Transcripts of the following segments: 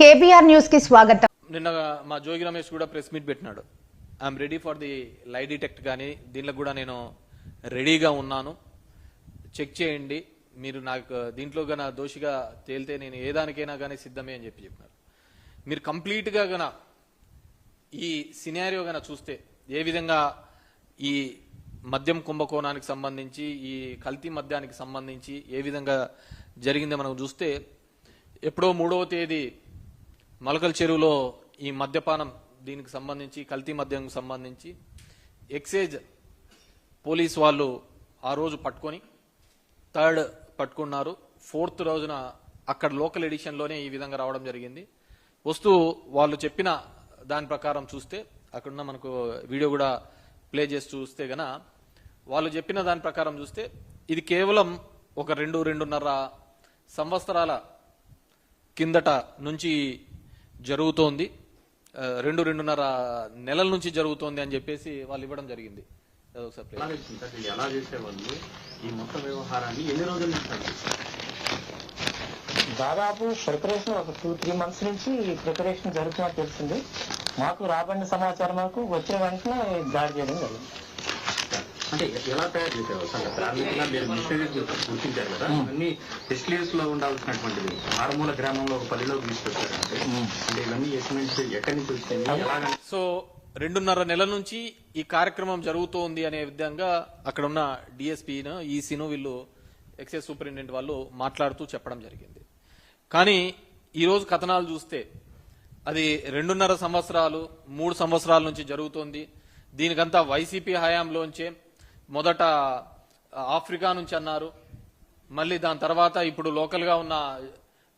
KBR న్యూస్కి స్వాగతం. నిన్న మా జోగి రమేష్ కూడా ప్రెస్ మీట్ పెట్టినాడు. I'm ready for the lie detect కానీ దీంట్లో కూడా నేను రెడీగా ఉన్నాను. చెక్ చేయండి. మీరు నాకు దీంట్లో గన దోషిగా తేలితే నేను ఏ దానికైనా కానీ సిద్ధమే అని చెప్పి చెప్పినారు. మీరు కంప్లీట్గా గన ఈ సినారియో గన చూస్తే ఏ విధంగా ఈ మద్యం కుంభకోణానికి సంబంధించి ఈ కల్తీ మద్యానికి సంబంధించి ఏ విధంగా జరిగిందో మనం చూస్తే ఎప్పుడో మూడవ తేదీ మలకల్ చెరువులో ఈ మద్యపానం దీనికి సంబంధించి కల్తీ మద్యంకు సంబంధించి ఎక్సైజ్ పోలీస్ వాళ్ళు ఆ రోజు పట్టుకొని థర్డ్ పట్టుకున్నారు. ఫోర్త్ రోజున అక్కడ లోకల్ ఎడిషన్లోనే ఈ విధంగా రావడం జరిగింది. వస్తూ వాళ్ళు చెప్పిన దాని ప్రకారం చూస్తే అక్కడున్న మనకు వీడియో కూడా ప్లే చేసి చూస్తే గన వాళ్ళు చెప్పిన దాని ప్రకారం చూస్తే ఇది కేవలం ఒక రెండు రెండున్నర సంవత్సరాల కిందట నుంచి జరుగుతోంది. రెండు రెండున్నర నెలల నుంచి జరుగుతోంది అని చెప్పేసి వాళ్ళు ఇవ్వడం జరిగింది. ఎలా చేసేవాళ్ళు? ఈ మొత్తం వ్యవహారాన్ని ఎన్ని రోజుల నుంచి నడిపిస్తారు? దాదాపు ప్రిపరేషన్ ఒక టూ త్రీ మంత్స్ నుంచి ప్రిపరేషన్ జరుగుతున్నట్టు తెలిసింది మాకు రాబడిన సమాచారం మాకు వచ్చిన వెంటనే దాడి చేయడం జరిగింది. అంటే ఎలా తయారు చేసేవాళ్ళు సార్ ప్రాథమికంగా మీరు మిషనరీస్ గుర్తించారు కదా. ఇవన్నీ ఫెసిలిటీస్లో ఉండాల్సినటువంటివి. మారుమూల గ్రామంలో ఒక పల్లెలోకి తీసుకొచ్చారంటే అంటే ఇవన్నీ ఎస్టిమేట్స్ ఎక్కడి నుంచి ఎలాగ సో రెండున్నర నెలల నుంచి ఈ కార్యక్రమం జరుగుతోంది అనే విధంగా అక్కడ ఉన్న డిఎస్పీను ఈసీను వీళ్ళు ఎక్సైజ్ సూపరింటెండెంట్ వాళ్ళు మాట్లాడుతూ చెప్పడం జరిగింది. కానీ ఈరోజు కథనాలు చూస్తే అది రెండున్నర సంవత్సరాలు మూడు సంవత్సరాల నుంచి జరుగుతోంది. దీనికంతా వైసీపీ హయాంలోంచే మొదట ఆఫ్రికా నుంచి అన్నారు. మళ్ళీ దాని తర్వాత ఇప్పుడు లోకల్గా ఉన్న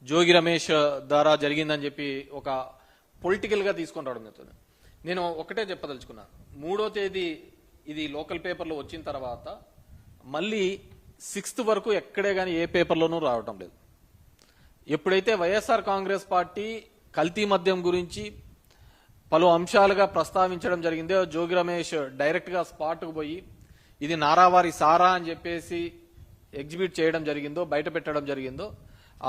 జోగి రమేష్ ద్వారా జరిగిందని చెప్పి ఒక పొలిటికల్గా తీసుకొని రావడం జరుగుతుంది. నేను ఒకటే చెప్పదలుచుకున్నాను మూడో తేదీ ఇది లోకల్ పేపర్లో వచ్చిన తర్వాత మళ్ళీ సిక్స్త్ వరకు ఎక్కడే కానీ ఏ పేపర్లోనూ రావటం లేదు. ఎప్పుడైతే వైఎస్ఆర్ కాంగ్రెస్ పార్టీ కల్తీ మద్యం గురించి పలు అంశాలుగా ప్రస్తావించడం జరిగిందో జోగి రమేష్ డైరెక్ట్గా స్పాట్కు స్పాట్ పోయి ఇది నారావారి సారా అని చెప్పేసి ఎగ్జిబిట్ చేయడం జరిగిందో బయట పెట్టడం జరిగిందో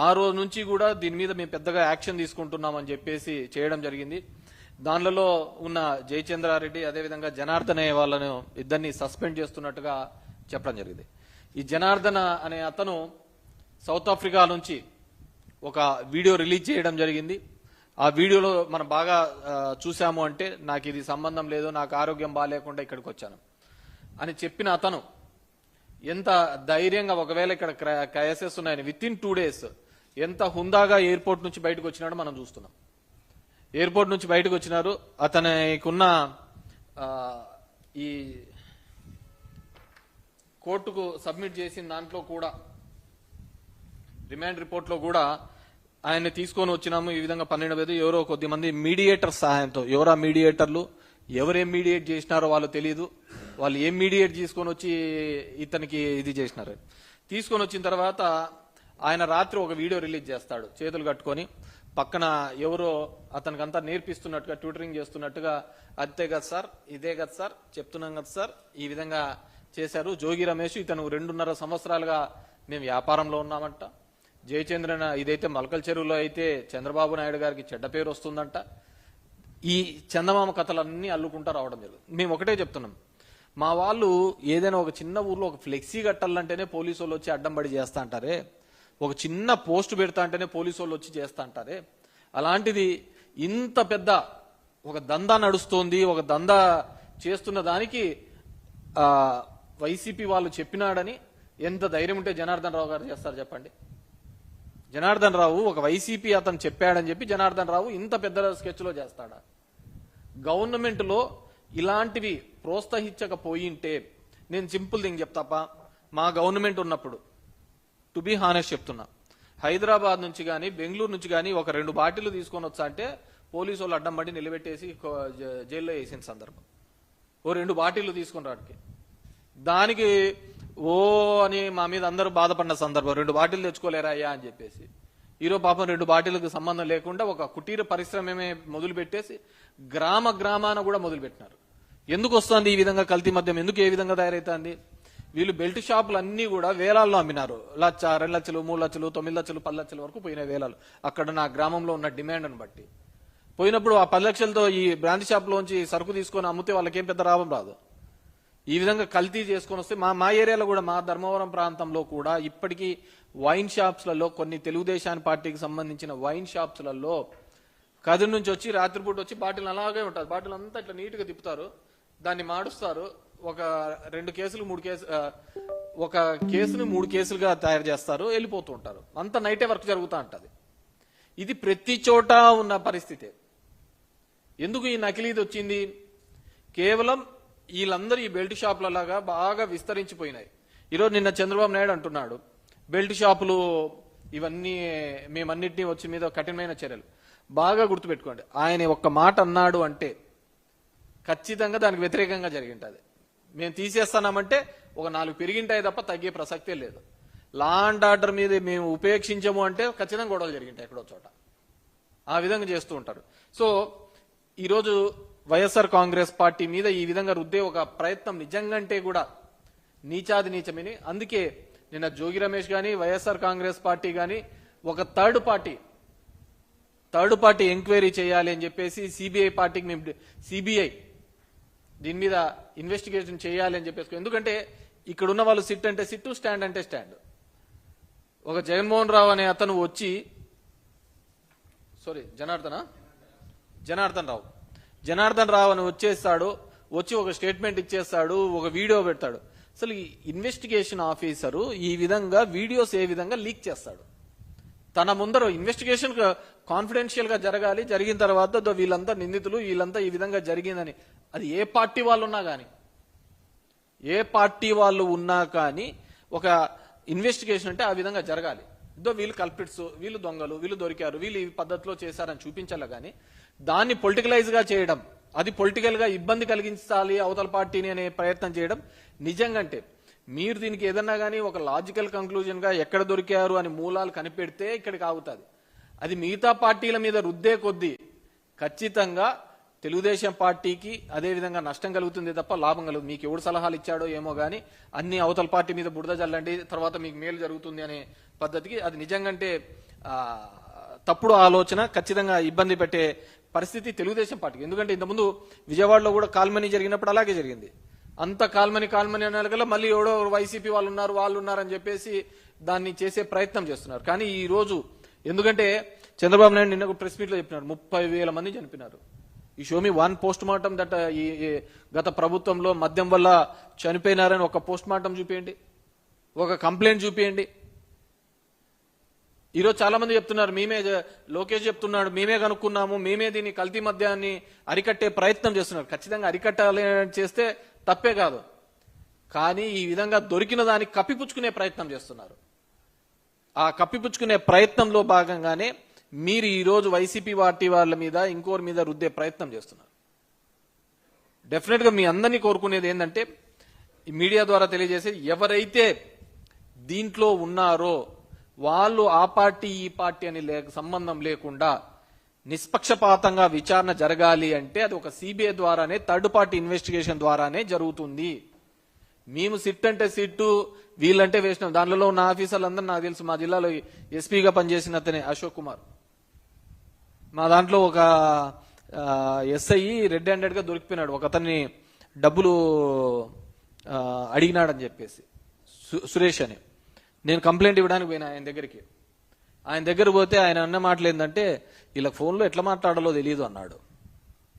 ఆ రోజు నుంచి కూడా దీని మీద మేము పెద్దగా యాక్షన్ తీసుకుంటున్నామని చెప్పేసి చేయడం జరిగింది. దానిలో ఉన్న జయచంద్రారెడ్డి అదేవిధంగా జనార్దన్ అనే వాళ్ళను ఇద్దరిని సస్పెండ్ చేస్తున్నట్టుగా చెప్పడం జరిగింది. ఈ జనార్దన అనే అతను సౌత్ ఆఫ్రికా నుంచి ఒక వీడియో రిలీజ్ చేయడం జరిగింది. ఆ వీడియోలో మనం బాగా చూసాము అంటే నాకు ఇది సంబంధం లేదు నాకు ఆరోగ్యం బాగాలేకుండా ఇక్కడికి వచ్చాను. అని చెప్పిన అతను ఎంత ధైర్యంగా ఒకవేళ ఇక్కడ క్రైసెస్ ఉన్నాయని విత్ ఇన్ టూ డేస్ ఎంత హుందాగా ఎయిర్పోర్ట్ నుంచి బయటకు వచ్చినాడో మనం చూస్తున్నాం. ఎయిర్పోర్ట్ నుంచి బయటకు వచ్చినారు. అతనికున్న ఈ కోర్టుకు సబ్మిట్ చేసిన దాంట్లో కూడా రిమాండ్ రిపోర్ట్లో కూడా ఆయన్ని తీసుకొని వచ్చినాము. ఈ విధంగా పన్నెండు వేలు ఎవరో కొద్ది మంది మీడియేటర్ సహాయంతో ఎవరా మీడియేటర్లు ఎవరేం మీడియేట్ చేసినారో వాళ్ళు తెలియదు వాళ్ళు ఏం మీడియేట్ తీసుకొని వచ్చి ఇతనికి ఇది చేసినారు. తీసుకొని వచ్చిన తర్వాత ఆయన రాత్రి ఒక వీడియో రిలీజ్ చేస్తాడు. చేతులు కట్టుకొని పక్కన ఎవరో అతనికంతా నేర్పిస్తున్నట్టుగా ట్యూటరింగ్ చేస్తున్నట్టుగా అంతే కదా సార్ ఇదే కదా సార్ చెప్తున్నాం కదా సార్ ఈ విధంగా చేశారు. జోగి రమేష్ ఇతను రెండున్నర సంవత్సరాలుగా మేము వ్యాపారంలో ఉన్నామంట. జయచంద్రన ఇదైతే మలకల్ చెరువులో అయితే చంద్రబాబు నాయుడు గారికి చెడ్డ పేరు వస్తుందంట. ఈ చందమామ కథలన్నీ అల్లుకుంటా రావడం జరుగుతుంది. మేము ఒకటే చెప్తున్నాం. మా వాళ్ళు ఏదైనా ఒక చిన్న ఊర్లో ఒక ఫ్లెక్సీ కట్టాలంటేనే పోలీసు వాళ్ళు వచ్చి అడ్డం పడి చేస్తా అంటారే? ఒక చిన్న పోస్ట్ పెడతా అంటేనే పోలీసు వాళ్ళు వచ్చి చేస్తా అంటారే? అలాంటిది ఇంత పెద్ద ఒక దందా నడుస్తోంది ఒక దందా చేస్తున్న దానికి వైసీపీ వాళ్ళు చెప్పినాడని ఎంత ధైర్యం ఉంటే జనార్దన్ రావు గారు చేస్తారు చెప్పండి. జనార్దన్ రావు ఒక వైసీపీ అతను చెప్పాడని చెప్పి జనార్దన్ రావు ఇంత పెద్ద స్కెచ్లో చేస్తాడా? గవర్నమెంట్లో ఇలాంటివి ప్రోత్సహించకపోయింటే నేను సింపుల్ థింగ్ చెప్తాపా. మా గవర్నమెంట్ ఉన్నప్పుడు టు బి హానెస్ట్ చెప్తున్నా. హైదరాబాద్ నుంచి కానీ బెంగళూరు నుంచి కానీ ఒక రెండు బాటిల్లు తీసుకొని వచ్చా అంటే పోలీసు వాళ్ళు అడ్డం పడి నిలబెట్టేసి జైల్లో వేసిన సందర్భం. ఓ రెండు బాటిల్లు తీసుకుని రాడికి దానికి ఓ అని మా మీద అందరూ బాధపడిన సందర్భం. రెండు బాటిల్ తెచ్చుకోలేరా అయ్యా అని చెప్పేసి. ఈరోజు పాపం రెండు బాటిల్కి సంబంధం లేకుండా ఒక కుటీర పరిశ్రమమే మొదలు పెట్టేసి గ్రామ గ్రామాన కూడా మొదలు పెట్టినారు ఎందుకు వస్తుంది ఈ విధంగా కల్తీ మద్యం? ఎందుకు ఏ విధంగా తయారైతుంది? వీళ్ళు బెల్ట్ షాపులు అన్ని కూడా వేలాల్లో అమ్మినారు. లచ్చ రెండు లక్షలు మూడు లక్షలు తొమ్మిది లక్షలు పది లక్షల వరకు పోయిన వేలాలు. అక్కడ నా గ్రామంలో ఉన్న డిమాండ్ను బట్టి. పోయినప్పుడు ఆ పది లక్షలతో ఈ బ్రాంచ్ షాప్లోంచి సరుకు తీసుకొని అమ్మితే వాళ్ళకేం పెద్ద లాభం రాదు. ఈ విధంగా కల్తీ చేసుకొని వస్తే మా మా ఏరియాలో కూడా మా ధర్మవరం ప్రాంతంలో కూడా ఇప్పటికీ వైన్ షాప్స్లలో కొన్ని తెలుగుదేశాన్ని పార్టీకి సంబంధించిన వైన్ షాప్స్లలో కదిరి నుంచి వచ్చి రాత్రిపూట వచ్చి బాటిల్ అలాగే ఉంటుంది. బాటిల్ అంతా ఇట్లా నీట్గా తిప్పుతారు. దాన్ని మాడుస్తారు ఒక రెండు కేసులు మూడు కేసు ఒక కేసుని మూడు కేసులుగా తయారు చేస్తారు వెళ్ళిపోతూ ఉంటారు. అంత నైటే వర్క్ జరుగుతూ ఉంటుంది. ఇది ప్రతి చోట ఉన్న పరిస్థితే. ఎందుకు ఈ నకిలీది వచ్చింది? కేవలం వీళ్ళందరూ ఈ బెల్ట్ షాపులలాగా బాగా విస్తరించిపోయినాయి. ఈరోజు నిన్న చంద్రబాబు నాయుడు అంటున్నాడు బెల్ట్ షాపులు ఇవన్నీ మేమన్నింటినీ వచ్చి మీద కఠినమైన చర్యలు. బాగా గుర్తుపెట్టుకోండి. ఆయన ఒక్క మాట అన్నాడు అంటే ఖచ్చితంగా దానికి వ్యతిరేకంగా జరిగింటది. మేము తీసేస్తున్నామంటే ఒక నాలుగు పెరిగింటాయి తప్ప తగ్గే ప్రసక్తే లేదు. లా అండ్ ఆర్డర్ మీద మేము ఉపేక్షించము అంటే ఖచ్చితంగా గొడవలు జరిగింటాయి ఎక్కడో చోట. ఆ విధంగా చేస్తూ ఉంటారు. సో ఈరోజు వైఎస్ఆర్ కాంగ్రెస్ పార్టీ మీద ఈ విధంగా రుద్దే ఒక ప్రయత్నం నిజంగంటే కూడా నీచాది నీచమని. అందుకే నిన్న జోగి రమేష్ కానీ వైఎస్ఆర్ కాంగ్రెస్ పార్టీ కానీ ఒక third party third party enquiry చేయాలి అని చెప్పేసి సిబిఐ పార్టీకి మేము సిబిఐ దీని మీద ఇన్వెస్టిగేషన్ చేయాలి అని చెప్పేసి ఎందుకంటే ఇక్కడ ఉన్న వాళ్ళు సిట్ అంటే సిట్టు స్టాండ్ అంటే స్టాండ్ ఒక జగన్మోహన్ రావు అనే అతను వచ్చి సారీ జనార్దన? జనార్దన్ రావు. జనార్దన్ రావు అని వచ్చేస్తాడు వచ్చి ఒక స్టేట్మెంట్ ఇచ్చేస్తాడు ఒక వీడియో పెడతాడు. అసలు ఈ ఇన్వెస్టిగేషన్ ఆఫీసరు ఈ విధంగా వీడియోస్ ఏ విధంగా లీక్ చేస్తాడు? తన ముందర ఇన్వెస్టిగేషన్ కాన్ఫిడెన్షియల్గా జరగాలి. జరిగిన తర్వాత వీళ్ళంతా నిందితులు వీళ్ళంతా ఈ విధంగా జరిగిందని. అది ఏ పార్టీ వాళ్ళు ఉన్నా కానీ ఏ పార్టీ వాళ్ళు ఉన్నా కానీ ఒక ఇన్వెస్టిగేషన్ అంటే ఆ విధంగా జరగాలి. ఇదో వీళ్ళు కల్పిట్స్ వీళ్ళు దొంగలు వీళ్ళు దొరికారు వీళ్ళు ఈ పద్ధతిలో చేశారని చూపించాలి కానీ దాన్ని పొలిటికలైజ్గా చేయడం అది పొలిటికల్గా ఇబ్బంది కలిగించాలి అవతల పార్టీని అనే ప్రయత్నం చేయడం నిజంగా అంటే మీరు దీనికి ఏదన్నా కానీ ఒక లాజికల్ కంక్లూజన్గా ఎక్కడ దొరికారు అని మూలాలు కనిపెడితే ఇక్కడికి ఆగుతుంది. అది మిగతా పార్టీల మీద రుద్దే కొద్దీ ఖచ్చితంగా తెలుగుదేశం పార్టీకి అదేవిధంగా నష్టం కలుగుతుంది తప్ప లాభం కలుగుతుంది మీకు ఎవడు సలహాలు ఇచ్చాడో ఏమో కానీ అన్ని అవతల పార్టీ మీద బురద చల్లండి తర్వాత మీకు మేలు జరుగుతుంది అనే పద్ధతికి అది నిజంగంటే తప్పుడు ఆలోచన ఖచ్చితంగా ఇబ్బంది పెట్టే పరిస్థితి తెలుగుదేశం పార్టీకి. ఎందుకంటే ఇంతకుముందు విజయవాడలో కూడా కాల్మనీ జరిగినప్పుడు అలాగే జరిగింది. అంత కాల్మని కాల్మని అనగల మళ్ళీ ఎవడో వైసీపీ వాళ్ళు ఉన్నారు వాళ్ళు ఉన్నారని చెప్పేసి దాన్ని చేసే ప్రయత్నం చేస్తున్నారు. కానీ ఈ రోజు ఎందుకంటే చంద్రబాబు నాయుడు నిన్న ప్రెస్ మీట్లో చెప్పినారు ముప్పై వేల మంది చనిపోయినారు. ఈ show me one post mortem that ఈ గత ప్రభుత్వంలో మద్యం వల్ల చనిపోయినారని ఒక పోస్ట్ మార్టం చూపించండి ఒక కంప్లైంట్ చూపించండి ఈరోజు చాలా మంది చెప్తున్నారు మేమే లోకేష్ చెప్తున్నాడు మేమే కనుక్కున్నాము మేమే దీన్ని కల్తీ మద్యాన్ని అరికట్టే ప్రయత్నం చేస్తున్నారు. ఖచ్చితంగా అరికట్టాలి చేస్తే తప్పే కాదు. కానీ ఈ విధంగా దొరికిన దాన్ని కప్పిపుచ్చుకునే ప్రయత్నం చేస్తున్నారు. ఆ కప్పిపుచ్చుకునే ప్రయత్నంలో భాగంగానే మీరు ఈరోజు వైసీపీ పార్టీ వాళ్ళ మీద ఇంకోరి మీద రుద్దే ప్రయత్నం చేస్తున్నారు. డెఫినెట్గా మీ అందరినీ కోరుకునేది ఏంటంటే మీడియా ద్వారా తెలియజేసేది ఎవరైతే దీంట్లో ఉన్నారో వాళ్ళు ఆ పార్టీ ఈ పార్టీ అని లేక సంబంధం లేకుండా నిష్పక్షపాతంగా విచారణ జరగాలి అంటే అది ఒక సిబిఐ ద్వారానే థర్డ్ పార్టీ ఇన్వెస్టిగేషన్ ద్వారానే జరుగుతుంది. మేము సిట్ అంటే సిట్టు వీళ్ళంటే వేసినాం. దానిలో ఉన్న ఆఫీసర్లందరూ నాకు తెలుసు. మా జిల్లాలో ఎస్పీగా పనిచేసిన అతనే అశోక్ కుమార్. మా దాంట్లో ఒక ఎస్ఐ రెడ్ హ్యాండెడ్గా దొరికిపోయినాడు. ఒక అతన్ని డబ్బులు అడిగినాడని చెప్పేసి. సు- సురేష్ అని. నేను కంప్లైంట్ ఇవ్వడానికి పోయినా ఆయన దగ్గరికి. ఆయన దగ్గర పోతే ఆయన అన్న మాటలు ఏంటంటే వీళ్ళ ఫోన్లో ఎట్లా మాట్లాడాలో తెలియదు అన్నాడు.